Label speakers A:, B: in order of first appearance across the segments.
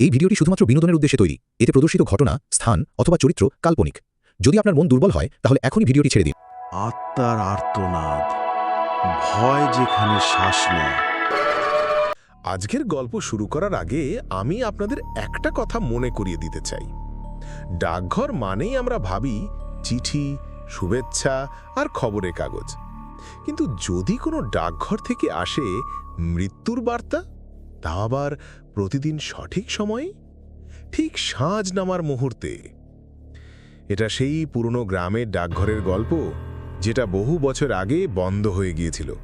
A: এই ভিডিওটি শুধুমাত্র বিনোদনের উদ্দেশ্যে তৈরি। এতে প্রদর্শিত ঘটনা স্থান অথবা চরিত্র কাল্পনিক। যদি আপনার মন দুর্বল হয় তাহলে এখনই ভিডিওটি ছেড়ে দিন।
B: আত্মার আর্তনাদ ভয় যেখানে শ্বাস নেয়।
C: আজকের গল্প শুরু করার আগে আমি আপনাদের একটা কথা মনে করিয়ে দিতে চাই। ডাকঘর মানেই আমরা ভাবি চিঠি শুভেচ্ছা আর খবরের কাগজ। কিন্তু যদি কোনো ডাকঘর থেকে আসে মৃত্যুর বার্তা তা আবার প্রতিদিন সঠিক সময়ে? ঠিক সাঁঝ নামার মুহূর্তে। এটা সেই পুরনো গ্রামের ডাকঘরের গল্প, যেটা বহু বছর আগে বন্ধ হয়ে গিয়েছিল।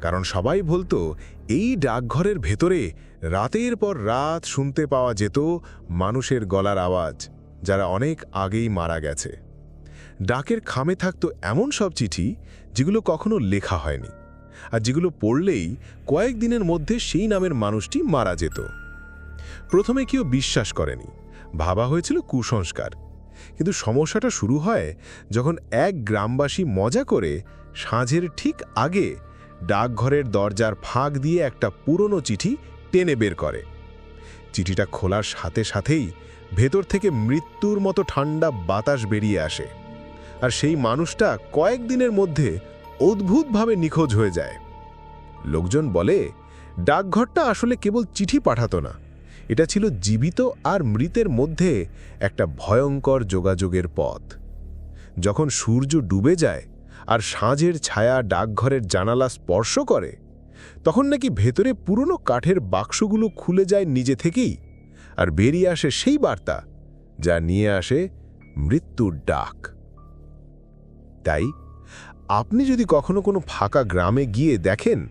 C: কারণ সবাই বলতো, এই ডাকঘরের ভেতরে রাতের পর রাত শুনতে পাওয়া যেত মানুষের গলার আওয়াজ, যারা অনেক আগেই মারা গেছে। ডাকের খামে থাকতো এমন সব চিঠি, যেগুলো কখনো লেখা হয়নি। আর যেগুলো পড়লেই কয়েকদিনের মধ্যে সেই নামের মানুষটি মারা যেত। প্রথমে কেউ বিশ্বাস করেনি। ভাবা হয়েছিল কুসংস্কার। কিন্তু সমস্যাটা শুরু হয় যখন এক গ্রামবাসী মজা করে সাঁঝের ঠিক আগে ডাকঘরের দরজার ফাঁক দিয়ে একটা পুরনো চিঠি টেনে বের করে। চিঠিটা খোলার সাথে সাথেই ভেতর থেকে মৃত্যুর মতো ঠান্ডা বাতাস বেরিয়ে আসে। আর সেই মানুষটা কয়েকদিনের মধ্যে অদ্ভুতভাবে নিখোঁজ হয়ে যায়। লোকজন বলে, ডাকঘরটা আসলে কেবল চিঠি পাঠাতো না। এটা ছিল জীবিত আর মৃতের মধ্যে একটা ভয়ঙ্কর যোগাযোগের পথ। যখন সূর্য ডুবে যায় আর সাঁঝের ছায়া ডাকঘরের জানালা স্পর্শ করে, তখন নাকি ভেতরে পুরনো কাঠের বাক্সগুলো খুলে যায় নিজে থেকেই আর বেরিয়ে আসে সেই বার্তা যা নিয়ে আসে মৃত্যুর ডাক। তাই আপনি যদি কখনো কোনো ফাঁকা গ্রামে গিয়ে দেখেন,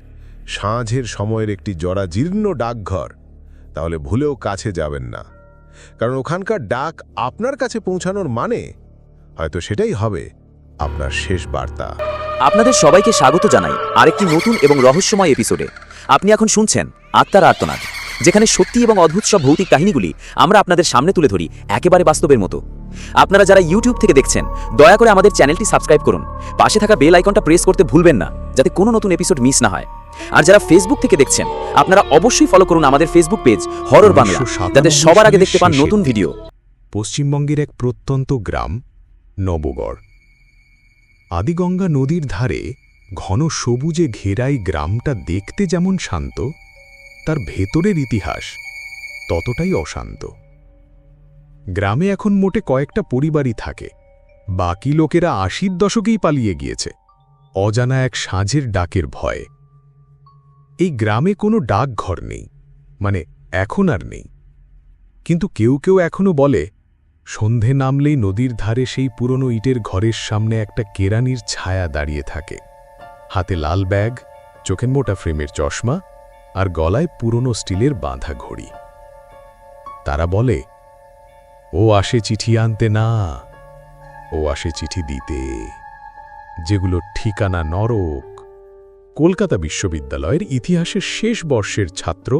C: সাঁঝের সময়ের একটি জরা জীর্ণ ডাকঘর, তাহলে ভুলেও কাছে যাবেন না। কারণ ওখানকার ডাক আপনার কাছে পৌঁছানোর মানে হয়তো সেটাই হবে আপনার শেষ বার্তা।
D: আপনাদের সবাইকে স্বাগত জানাই আরেকটি নতুন এবং রহস্যময় এপিসোডে। আপনি এখন শুনছেন আত্মার আর্তনাদ। যেখানে সত্যি এবং অদ্ভুত সব ভৌতিক কাহিনীগুলি আমরা আপনাদের সামনে তুলে ধরি একেবারে বাস্তবের মতো। আপনারা যারা ইউটিউব থেকে দেখছেন দয়া করে আমাদের চ্যানেলটি সাবস্ক্রাইব করুন। পাশে থাকা বেল আইকনটা প্রেস করতে ভুলবেন না যাতে কোনো নতুন এপিসোড মিস না হয়। আর যারা ফেসবুক থেকে দেখছেন আপনারা অবশ্যই ফলো করুন আমাদের ফেসবুক পেজ হরর বাংলা যাতে সবার আগে দেখতে পান নতুন ভিডিও
E: পশ্চিমবঙ্গের এক প্রত্যন্ত গ্রাম নবগড়। আদিগঙ্গা নদীর ধারে ঘন সবুজে ঘেরাই গ্রামটা দেখতে যেমন শান্ত তার ভেতরের ইতিহাস ততটাই অশান্ত। গ্রামে এখন মোটে কয়েকটা পরিবারই থাকে। বাকি লোকেরা আশির দশকেই পালিয়ে গিয়েছে। অজানা এক সাঁঝের ডাকের ভয়ে। এই গ্রামে কোনো ডাকঘর নেই মানে এখন আর নেই। কিন্তু কেউ কেউ এখনও বলে, সন্ধে নামলেই নদীর ধারে সেই পুরনো ইটের ঘরের সামনে একটা কেরানির ছায়া দাঁড়িয়ে থাকে। হাতে লাল ব্যাগ চোখের মোটা ফ্রেমের চশমা আর গলায় পুরনো স্টিলের বাঁধা ঘড়ি। তারা বলে, ও আসে চিঠি আনতে না, ও আসে চিঠি দিতে যেগুলো ঠিকানা নরক। কলকাতা বিশ্ববিদ্যালয়ের ইতিহাসের শেষ বর্ষের ছাত্র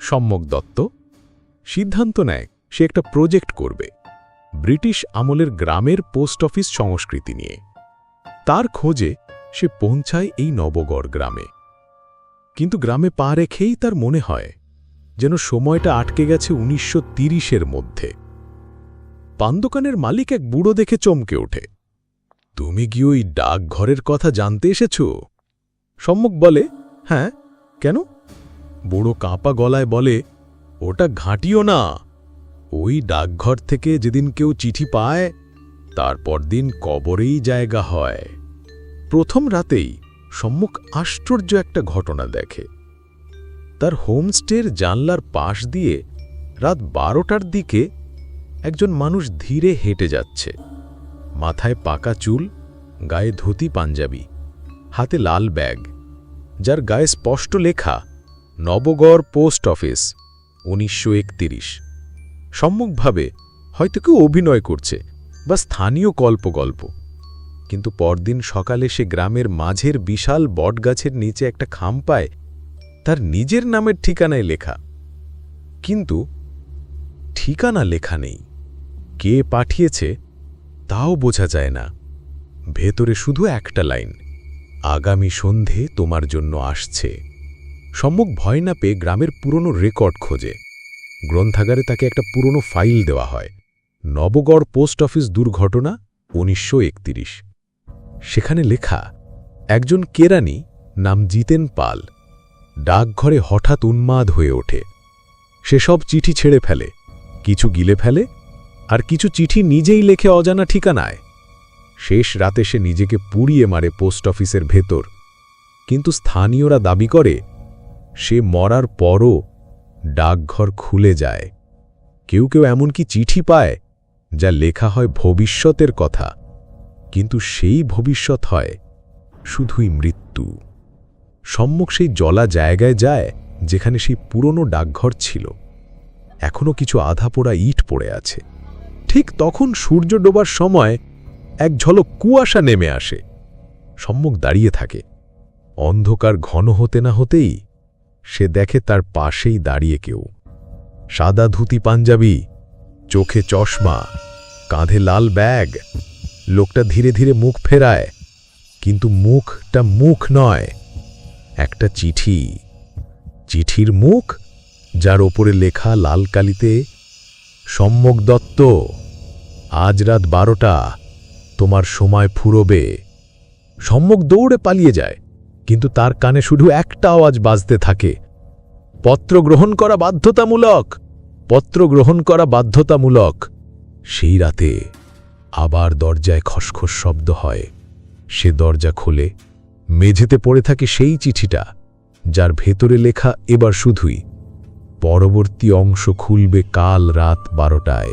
E: সম্যক দত্ত সিদ্ধান্ত নেয়, সে একটা প্রজেক্ট করবে, ব্রিটিশ আমলের গ্রামের পোস্ট অফিস সংস্কৃতি নিয়ে। তার খোঁজে সে পৌঁছায় এই নবগড় গ্রামে। কিন্তু গ্রামে পা রেখেই তার মনে হয় যেন সময়টা আটকে গেছে উনিশশো তিরিশের মধ্যে। পান্দোকানের মালিক এক বুড়ো দেখে চমকে ওঠে। তুমি কি ওই ডাকঘরের কথা জানতে এসেছ? সম্মুখ বলে হ্যাঁ কেন? বুড়ো কাঁপা গলায় বলে, ওটা ঘাঁটিও না। ওই ডাকঘর থেকে যেদিন কেউ চিঠি পায়, তারপর দিন কবরেই জায়গা হয়। প্রথম রাতেই সম্মুখ আশ্চর্য একটা ঘটনা দেখে। তার হোমস্টের জানলার পাশ দিয়ে রাত বারোটার দিকে একজন মানুষ ধীরে হেঁটে যাচ্ছে। মাথায় পাকা চুল, গায়ে ধুতি পাঞ্জাবি, হাতে লাল ব্যাগ, যার গায়ে স্পষ্ট লেখা, নবগড় পোস্ট অফিস, উনিশশো একত্রিশ। সম্মুখভাবে হয়তো কেউ অভিনয় করছে বা স্থানীয় কল্পগল্প। কিন্তু পরদিন সকালে সে গ্রামের মাঝের বিশাল বটগাছের নিচে একটা খাম পায়, তার নিজের নামের ঠিকানায় লেখা। কিন্তু ঠিকানা লেখা নেই। কে পাঠিয়েছে তাও বোঝা যায় না। ভেতরে শুধু একটা লাইন, আগামী সন্ধে তোমার জন্য আসছে। সম্মুখ ভয় না পেয়ে গ্রামের পুরনো রেকর্ড খোঁজে।
F: গ্রন্থাগারে তাকে একটা পুরনো ফাইল দেওয়া হয়। নবগড় পোস্ট অফিস দুর্ঘটনা, উনিশশো একত্রিশ। সেখানে লেখা, একজন কেরানি নাম জিতেন পাল, ডাকঘরে হঠাৎ উন্মাদ হয়ে ওঠে। সে সব চিঠি ছেড়ে ফেলে, কিছু গিলে ফেলে, আর কিছু চিঠি নিজেই লেখে অজানা ঠিকানায়। শেষ রাতে সে নিজেকে পুড়িয়ে মারে পোস্ট অফিসের ভেতর। কিন্তু স্থানীয়রা দাবি করে, সে মরার পরও ডাকঘর খুলে যায়। কেউ কেউ এমনকি চিঠি পায়, যা লেখা হয় ভবিষ্যতের কথা। কিন্তু সেই ভবিষ্যৎ হয় শুধুই মৃত্যু। সম্মুখ সেই জলা জায়গায় যায় যেখানে সেই পুরনো ডাকঘর ছিল। এখনও কিছু আধা পোড়া ইট পড়ে আছে। ঠিক তখন সূর্য ডোবার সময় এক ঝলক কুয়াশা নেমে আসে। সম্মুখ দাঁড়িয়ে থাকে। অন্ধকার ঘন হতে না হতেই সে দেখে তার পাশেই দাঁড়িয়ে কেউ। সাদা ধুতি পাঞ্জাবি, চোখে চশমা, কাঁধে লাল ব্যাগ লোকটা ধীরে ধীরে মুখ ফেরায়, কিন্তু মুখটা মুখ নয়, একটা চিঠি। চিঠির মুখ, যার ওপরে লেখা লাল কালিতে, সম্যক দত্ত, আজ রাত বারোটা, তোমার সময় ফুরবে। সম্যক দৌড়ে পালিয়ে যায়, কিন্তু তার কানে শুধু একটা আওয়াজ বাজতে থাকে। পত্র গ্রহণ করা বাধ্যতামূলক, পত্র গ্রহণ করা বাধ্যতামূলক, সেই রাতে আবার দরজায় খসখস শব্দ হয়। সে দরজা খোলে। মেঝেতে পড়ে থাকে সেই চিঠিটা, যার ভেতরে লেখা, এবার শুধুই। পরবর্তী অংশ খুলবে কাল রাত বারোটায়।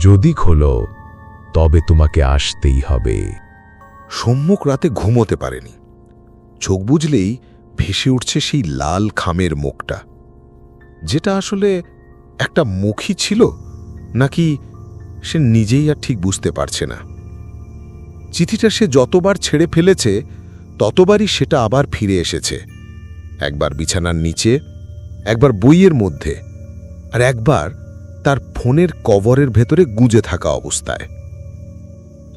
F: যদি খোলো, তবে তোমাকে আসতেই হবে।
E: সম্মুখ রাতে ঘুমোতে পারেনি। চোখ বুঝলেই ভেসে উঠছে সেই লাল খামের মুখটা। যেটা আসলে একটা মুখই ছিল, নাকি সে নিজেই আর ঠিক বুঝতে পারছে না। চিঠিটা সে যতবার ছেড়ে ফেলেছে, ততবারই সেটা আবার ফিরে এসেছে। একবার বিছানার নিচে, একবার বইয়ের মধ্যে, আর একবার তার ফোনের কভারের ভেতরে গুজে থাকা অবস্থায়।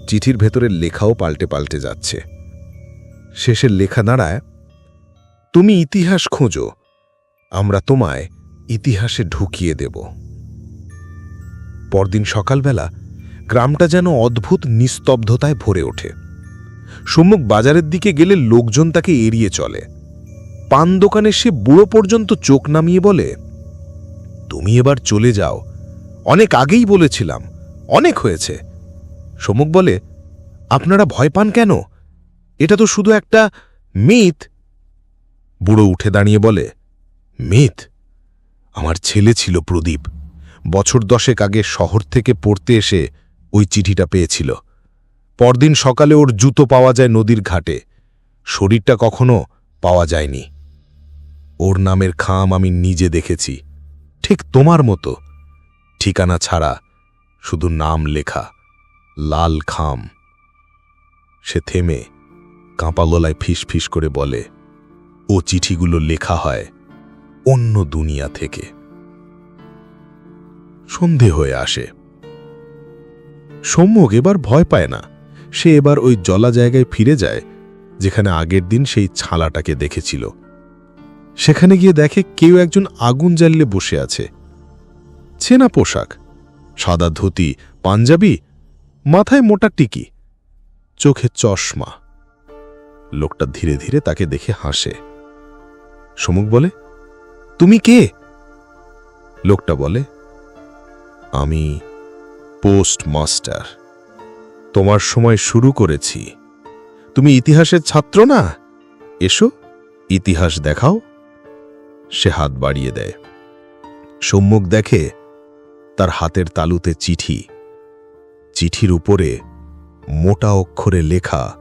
E: চিঠির ভেতরের লেখাও পাল্টে পাল্টে যাচ্ছে। শেষের লেখা দাঁড়ায়, তুমি ইতিহাস খোঁজো, আমরা তোমায় ইতিহাসে ঢুকিয়ে দেব। পরদিন সকালবেলা গ্রামটা যেন অদ্ভুত নিস্তব্ধতায় ভরে ওঠে। সম্মুখ বাজারের দিকে গেলে লোকজন তাকে এড়িয়ে চলে। পান দোকানে সে বুড়ো পর্যন্ত চোখ নামিয়ে বলে, তুমি এবার চলে যাও। অনেক আগেই বলেছিলাম, অনেক হয়েছে। সম্মুখ বলে, আপনারা ভয় পান কেন? এটা তো শুধু একটা মিথ। বুড়ো উঠে দাঁড়িয়ে বলে, মিথ? আমার ছেলে ছিল প্রদীপ। বছর দশেক আগে শহর থেকে পড়তে এসে ওই চিঠিটা পেয়েছিল। পরদিন সকালে ওর জুতো পাওয়া যায় নদীর ঘাটে। শরীরটা কখনো পাওয়া যায়নি। ওর নামের খাম আমি নিজে দেখেছি। ঠিক তোমার মতো। ঠিকানা ছাড়া শুধু নাম লেখা, লাল খাম। সে থেমে কাঁপা গলায় ফিস ফিস করে বলে, ও চিঠিগুলো লেখা হয় অন্য দুনিয়া থেকে। সন্ধে হয়ে আসে। সম্মুখ এবার ভয় পায় না। সে এবার ওই জলা জায়গায় ফিরে যায়, যেখানে আগের দিন সেই ছালাটাকে দেখেছিল। সেখানে গিয়ে দেখে কেউ একজন আগুন জ্বালিয়ে বসে আছে। চেনা পোশাক, সাদা ধুতি, পাঞ্জাবি, মাথায় মোটা টিকি, চোখে চশমা। লোকটা ধীরে ধীরে তাকে দেখে হাসে। সমুক বলে, তুমি কে? লোকটা বলে আমি পোস্ট মাস্টার তোমার সময় শুরু করেছি। তুমি ইতিহাসের ছাত্র না? এসো, ইতিহাস দেখাও। সে হাত বাড়িয়ে দেয়। সম্মুখ দেখে তার হাতের তালুতে চিঠি। চিঠির উপরে মোটা অক্ষরে লেখা,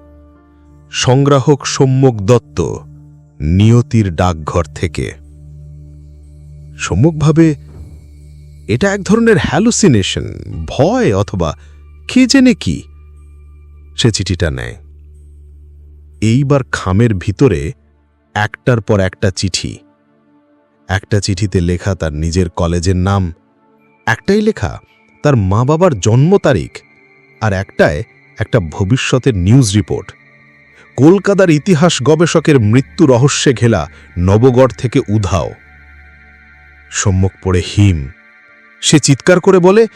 E: সংগ্রাহক সম্মুখ দত্ত, নিয়তির ডাকঘর থেকে। সম্মুখভাবে এটা এক ধরনের হ্যালুসিনেশন ভয় অথবা কে জেনে কি? সে চিঠিটা নেয়। এইবার খামের ভিতরে একটার পর একটা চিঠি। একটা চিঠিতে লেখা তার নিজের কলেজের নাম, একটাই লেখা তার মা বাবার জন্ম তারিখ, আর একটায় একটা ভবিষ্যতের নিউজ রিপোর্ট কলকাতার ইতিহাস গবেষকের মৃত্যু রহস্যে ঘেলা নবগড় থেকে উধাও। সম্মুখ পড়ে হিম।
G: সে চিৎকার করে বলে,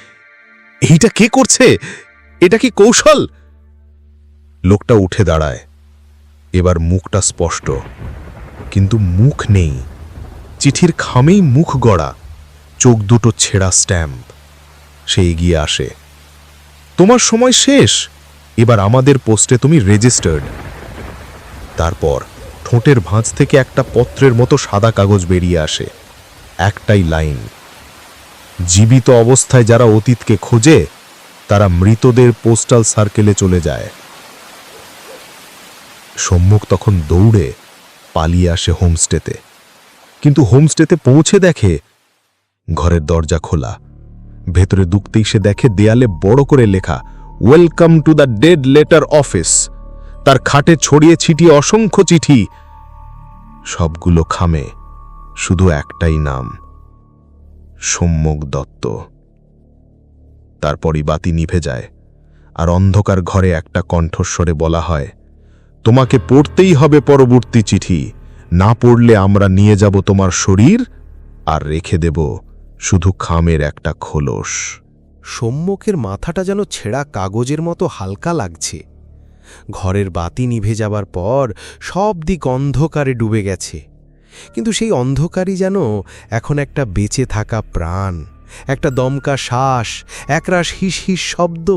G: এইটা কে করছে? এটা কি কৌশল? লোকটা উঠে দাঁড়ায়। এবার মুখটা স্পষ্ট, কিন্তু মুখ নেই। চিঠির খামেই মুখ গড়া, চোখ দুটো ছেঁড়া স্ট্যাম্প। সে এগিয়ে আসে। তোমার সময় শেষ। এবার আমাদের পোস্টে তুমি রেজিস্টার্ড। তারপর ঠোঁটের ভাঁজ থেকে একটা পত্রের মতো সাদা কাগজ বেরিয়ে আসে। একটাই লাইন জীবিত অবস্থায় যারা অতীতকে খোঁজে, তারা মৃতদের পোস্টাল সার্কেলে চলে যায়। সম্মুখ তখন দৌড়ে পালিয়ে আসে হোমস্টেতে। কিন্তু হোমস্টেতে পৌঁছে দেখে ঘরের দরজা খোলা। ভেতরে দুকতেই সে দেখে দেয়ালে বড় করে লেখা welcome to the dead letter office তার খাটে ছড়িয়ে ছিটিয়ে অসংখ্য চিঠি। সবগুলো খামে, শুধু একটাই নাম। সম্যক দত্ত। তারপরই বাতি নিভে যায়, আর অন্ধকার ঘরে একটা কণ্ঠস্বরে বলা হয়, তোমাকে পড়তেই হবে পরবর্তী চিঠি। না পড়লে আমরা নিয়ে যাব তোমার শরীর, আর রেখে দেব শুধু খামের একটা খোলস।
E: সম্মুখের মাথাটা যেন ছেঁড়া কাগজের মতো হালকা লাগছে। ঘরের বাতি নিভে যাবার পর সব দিক অন্ধকারে ডুবে গেছে। কিন্তু সেই অন্ধকারই যেন এখন একটা বেঁচে থাকা প্রাণ, একটা দমকা শ্বাস, একরাশ হিস হিস শব্দ,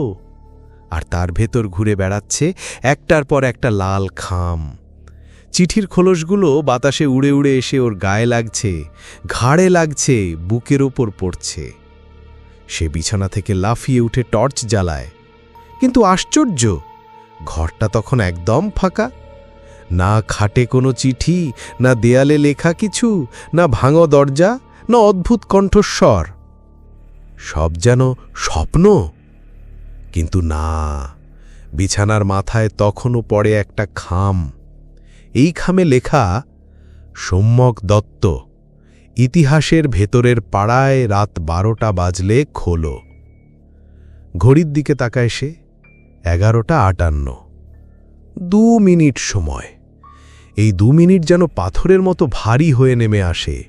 E: আর তার ভেতর ঘুরে বেড়াচ্ছে একটার পর একটা লাল খাম। চিঠির খোলসগুলো বাতাসে উড়ে উড়ে এসে ওর গায়ে লাগছে, ঘাড়ে লাগছে, বুকের ওপর পড়ছে। সে বিছানা থেকে লাফিয়ে উঠে টর্চ জ্বালায়। কিন্তু আশ্চর্য, ঘরটা তখন একদম ফাঁকা। না খাটে কোনো চিঠি, না দেয়ালে লেখা কিছু, না ভাঙো দরজা, না অদ্ভুত কণ্ঠস্বর। সব যেন স্বপ্ন। কিন্তু না, বিছানার মাথায় তখনও পড়ে একটা খাম। এই খামে লেখা, সম্যক দত্ত, ইতিহাসের ভেতরের পাড়ায় রাত বারোটা বাজলে খোলো। ঘড়ির দিকে তাকায় সে, এগারোটা আটান্ন। দু মিনিট সময়। এই দু মিনিট যেন পাথরের মতো ভারী হয়ে নেমে আসে।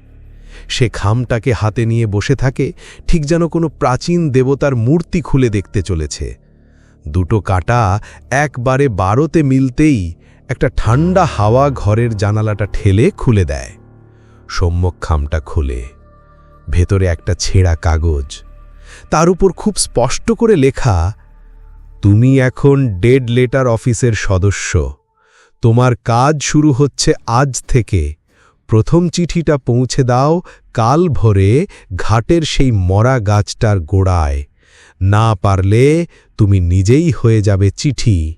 E: সে খামটাকে হাতে নিয়ে বসে থাকে, ঠিক যেন কোনো প্রাচীন দেবতার মূর্তি খুলে দেখতে চলেছে। দুটো কাটা একবারে বারোতে মিলতেই একটা ঠান্ডা হাওয়া ঘরের জানালাটা ঠেলে খুলে দেয়। সম্যক খামটা খুলে। ভেতরে একটা ছেঁড়া কাগজ। তার উপর খুব স্পষ্ট করে লেখা, তুমি এখন ডেড লেটার অফিসের সদস্য। তোমার কাজ শুরু হচ্ছে আজ থেকে। প্রথম চিঠিটা পৌঁছে দাও, কাল ভোরে ঘাটের সেই মরা গাছটার গোড়ায়। না পারলে তুমি নিজেই হয়ে যাবে চিঠি।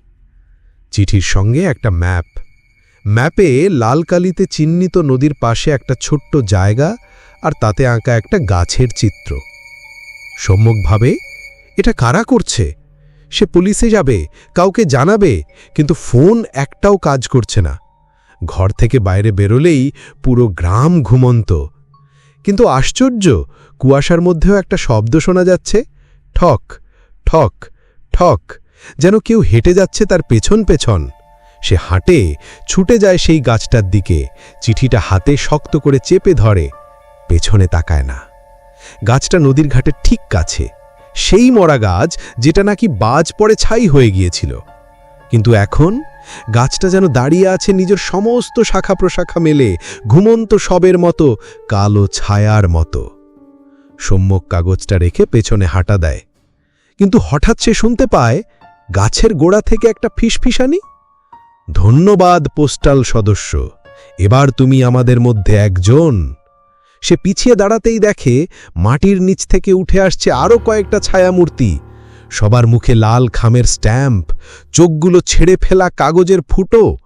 E: চিঠির সঙ্গে একটা ম্যাপ। ম্যাপে লাল কালিতে চিহ্নিত নদীর পাশে একটা ছোট্ট জায়গা আর তাতে আঁকা একটা গাছের চিত্র। সম্যকভাবে এটা কারা করছে? সে পুলিশে যাবে, কাউকে জানাবে, কিন্তু ফোন একটাও কাজ করছে না। ঘর থেকে বাইরে বেরোলেই পুরো গ্রাম ঘুমন্ত। কিন্তু আশ্চর্য, কুয়াশার মধ্যেও একটা শব্দ শোনা যাচ্ছে। ঠক ঠক ঠক, যেন কেউ হেঁটে যাচ্ছে তার পেছন পেছন। সে হাঁটে, ছুটে যায় সেই গাছটার দিকে। চিঠিটা হাতে শক্ত করে চেপে ধরে, পেছনে তাকায় না। গাছটা নদীর ঘাটের ঠিক কাছে। সেই মরা গাছ যেটা নাকি বাজ পড়ে ছাই হয়ে গিয়েছিল। কিন্তু এখন গাছটা যেন দাঁড়িয়ে আছে নিজের সমস্ত শাখা প্রশাখা মেলে ঘুমন্ত সবের মতো, কালো ছায়ার মতো। সম্যক কাগজটা রেখে পেছনে হাঁটা দেয়। কিন্তু হঠাৎ সে শুনতে পায়, গাছের গোড়া থেকে একটা ফিসফিসানি। ধন্যবাদ, পোস্টাল সদস্য, এবার তুমি আমাদের মধ্যে একজন। সে পিছিয়ে দাঁড়াতেই দেখে মাটির নিচ থেকে উঠে আসছে আরও কয়েকটা ছায়ামূর্তি। সবার মুখে লাল খামের স্ট্যাম্প, চোখগুলো ছেড়ে ফেলা কাগজের ফুটো।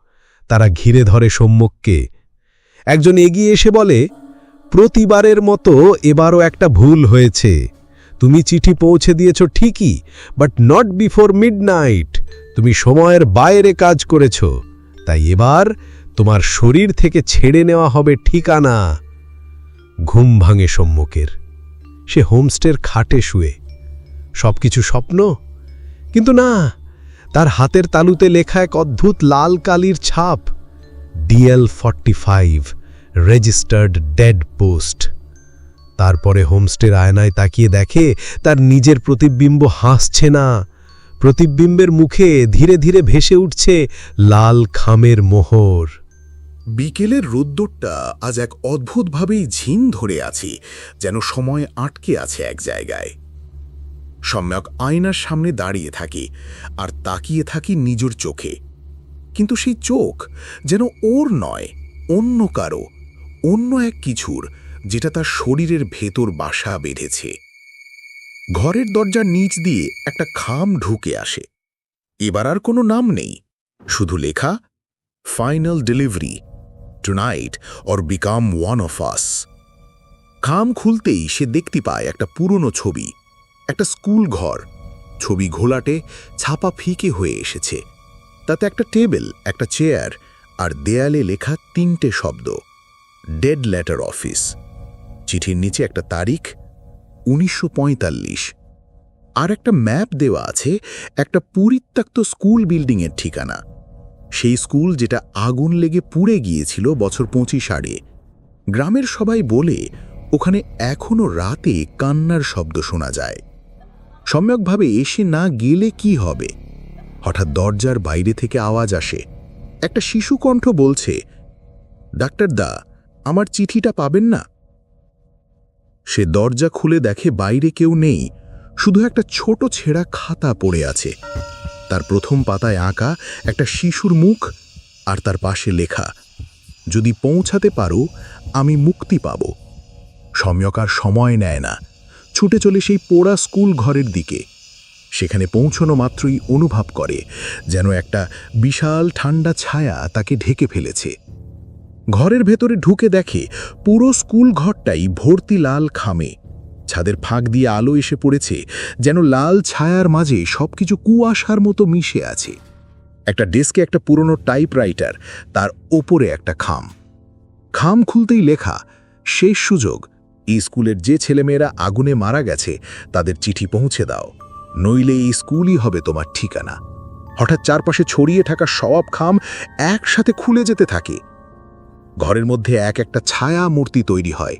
E: তারা ঘিরে ধরে সম্মুখকে। একজন এগিয়ে এসে বলে, প্রতিবারের মতো এবারও একটা ভুল হয়েছে। তুমি চিঠি পৌঁছে দিয়েছ ঠিকই বাট নট বিফোর মিডনাইট তুমি সময়ের বাইরে কাজ করেছ। তাই এবার তোমার শরীর থেকে ছেড়ে নেওয়া হবে ঠিকানা। ঘুম ভাঙে সম্মুখের। সে হোমস্টের খাটে শুয়ে। সবকিছু স্বপ্ন? কিন্তু না, তার হাতের তালুতে লেখা এক অদ্ভুত লাল কালির ছাপ, DL forty five, registered dead post.
B: তারপরে হোমস্টের আয়নায় তাকিয়ে দেখে তার নিজের প্রতিবিম্ব হাসছে না। প্রতিবিম্বের মুখে ধীরে ধীরে ভেসে উঠছে লাল খামের মোহর।
E: বিকেলের রোদ্দুরটা আজ এক অদ্ভুতভাবেই ঝিন ধরে আছি, যেন সময় আটকে আছে এক জায়গায়। সম্যক আয়নার সামনে দাঁড়িয়ে থাকি আর তাকিয়ে থাকি নিজের চোখে। কিন্তু সেই চোখ যেন ওর নয়, অন্য কারও, অন্য এক কিছুর, যেটা তার শরীরের ভেতর বাসা বেঁধেছে। ঘরের দরজার নিচ দিয়ে একটা খাম ঢুকে আসে। এবার আর কোনো নাম নেই, শুধু লেখা, final delivery. Tonight or become one of us খাম খুলতেই সে দেখতে পায় একটা পুরনো ছবি, একটা স্কুল ঘর। ছবি ঘোলাটে ছাপা ফিকে হয়ে এসেছে। তাতে একটা টেবিল, একটা চেয়ার আর দেয়ালে লেখা তিনটে শব্দ ডেড লেটার অফিস চিঠির নিচে একটা তারিখ, উনিশশো পঁয়তাল্লিশ। আর একটা ম্যাপ দেওয়া আছে একটা পরিত্যক্ত স্কুল বিল্ডিংয়ের ঠিকানা। সেই স্কুল যেটা আগুন লেগে পুড়ে গিয়েছিল বছর পঁচিশ আড়ে। গ্রামের সবাই বলে, ওখানে এখনও রাতে কান্নার শব্দ শোনা যায়। সম্যকভাবে এসে না গেলে কি হবে? হঠাৎ দরজার বাইরে থেকে আওয়াজ আসে। একটা শিশু কণ্ঠ বলছে, ডাক্তার দা, আমার চিঠিটা পাবেন না? সে দরজা খুলে দেখে বাইরে কেউ নেই, শুধু একটা ছোট ছেঁড়া খাতা পড়ে আছে। তার প্রথম পাতায় আঁকা একটা শিশুর মুখ আর তার পাশে লেখা, যদি পৌঁছাতে পারো, আমি মুক্তি পাব। সম্যক আর সময় নেয় না। ছুটে চলে সেই পোড়া স্কুল ঘরের দিকে। সেখানে পৌঁছনো মাত্রই অনুভব করে যেন একটা বিশাল ঠান্ডা ছায়া তাকে ঢেকে ফেলেছে। ঘরের ভেতরে ঢুকে দেখে পুরো স্কুল ঘরটাই ভর্তি লাল খামে। ছাদের ফাঁক দিয়ে আলো এসে পড়েছে, যেন লাল ছায়ার মাঝে সবকিছু কুয়াশার মতো মিশে আছে। একটা ডেস্কে একটা পুরনো টাইপরাইটার, তার ওপরে একটা খাম। খাম খুলতেই লেখা, শেষ সুযোগ। এই স্কুলের যে ছেলেমেয়েরা আগুনে মারা গেছে, তাদের চিঠি পৌঁছে দাও। নইলে এই স্কুলই হবে তোমার ঠিকানা। হঠাৎ চারপাশে ছড়িয়ে থাকা সব খাম একসাথে খুলে যেতে থাকে। ঘরের মধ্যে এক একটা ছায়া মূর্তি তৈরি হয়।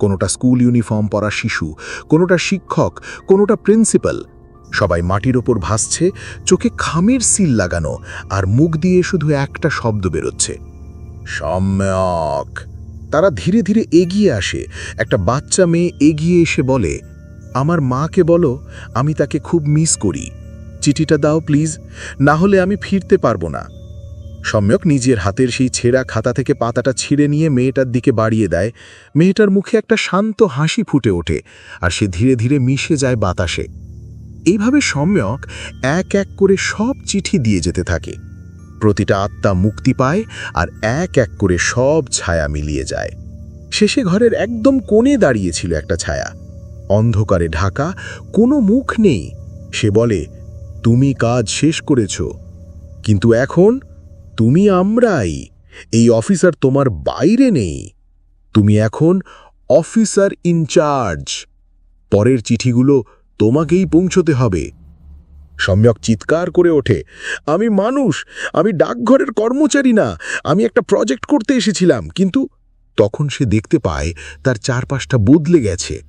E: কোনোটা স্কুল ইউনিফর্ম পরা শিশু, কোনোটা শিক্ষক, কোনোটা প্রিন্সিপাল। সবাই মাটির ওপর ভাসছে, চোখে খামের সিল লাগানো, আর মুখ দিয়ে শুধু একটা শব্দ বেরোচ্ছে। সম্যক। তারা ধীরে ধীরে এগিয়ে আসে। একটা বাচ্চা মেয়ে এগিয়ে এসে বলে, আমার মাকে বলো, আমি তাকে খুব মিস করি। চিঠিটা দাও প্লিজ। না হলে আমি ফিরতে পারব না। সম্যক নিজের হাতের সেই ছেঁড়া খাতা থেকে পাতাটা ছিঁড়ে নিয়ে মেয়েটার দিকে বাড়িয়ে দেয়। মেয়েটার মুখে একটা শান্ত হাসি ফুটে ওঠে আর সে ধীরে ধীরে মিশে যায় বাতাসে। এইভাবে সম্যক এক এক করে সব চিঠি দিয়ে যেতে থাকে। প্রতিটা আত্মা মুক্তি পায় আর এক এক করে সব ছায়া মিলিয়ে যায়। শেষে ঘরের একদম কোণে দাঁড়িয়েছিল একটা ছায়া। অন্ধকারে ঢাকা, কোনো মুখ নেই। সে বলে, তুমি কাজ শেষ করেছ। কিন্তু এখন তুমি আমরাই। এই অফিসার তোমার বাইরে নেই। তুমি এখন অফিসার ইনচার্জ। পরের চিঠিগুলো তোমাকেই পৌঁছতে হবে। সম্যক চিৎকার করে ওঠে। আমি মানুষ, আমি ডাকঘরের কর্মচারী না। আমি একটা প্রজেক্ট করতে এসেছিলাম, কিন্তু তখন সে দেখতে পায় তার চারপাশটা বদলে গেছে।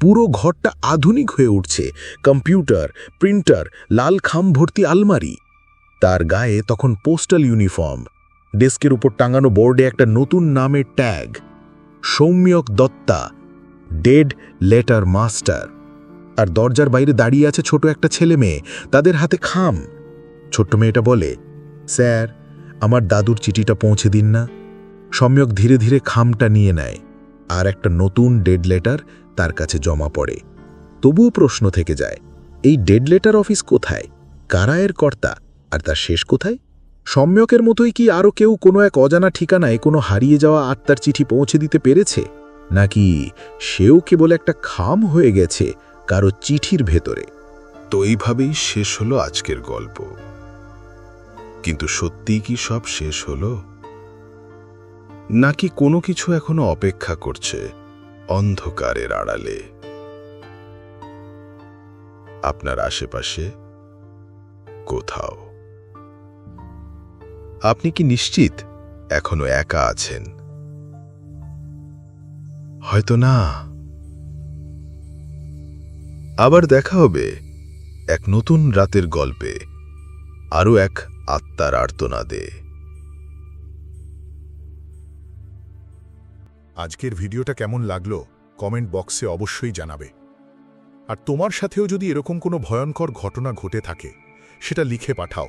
E: পুরো ঘরটা আধুনিক হয়ে উঠছে। কম্পিউটার, প্রিন্টার, লাল খাম ভর্তি আলমারি। তার গায়ে তখন পোস্টাল ইউনিফর্ম, ডেস্কের উপর টাঙানো বোর্ডে একটা নতুন নামের tag, Soumyak Dutta, dead letter master. আর দরজার বাইরে দাঁড়িয়ে আছে ছোট একটা ছেলে মেয়ে, তাদের হাতে খাম। ছোট্ট মেয়েটা বলে, স্যার, আমার দাদুর চিঠিটা পৌঁছে দিন না। সম্যক ধীরে ধীরে খামটা নিয়ে নেয়, আর একটা নতুন ডেড লেটার তার কাছে জমা পড়ে। তবুও প্রশ্ন থেকে যায়, এই ডেড লেটার অফিস কোথায়? কারা এর কর্তা? আর তার শেষ কোথায়? সম্যকের মতোই কি আরও কেউ কোনো এক অজানা ঠিকানায় কোনো হারিয়ে যাওয়া আত্মার চিঠি পৌঁছে দিতে পেরেছে? নাকি সেও কেবল একটা খাম হয়ে গেছে কারও চিঠির ভেতরে?
C: তো এইভাবেই শেষ হলো আজকের গল্প। কিন্তু সত্যিই কি সব শেষ হলো? নাকি কোনো কিছু এখনও অপেক্ষা করছে অন্ধকারের আড়ালে? আপনার আশেপাশে কোথাও। আপনি কি নিশ্চিত এখনও একা আছেন? হয়তো না।
H: আবার দেখা হবে এক নতুন রাতের গল্পে, আরও এক আত্মার আর্তনাদে।
E: আজকের ভিডিওটা কেমন লাগল কমেন্ট বক্সে অবশ্যই জানাবে। আর তোমার সাথেও যদি এরকম কোনো ভয়ঙ্কর ঘটনা ঘটে থাকে, সেটা লিখে পাঠাও।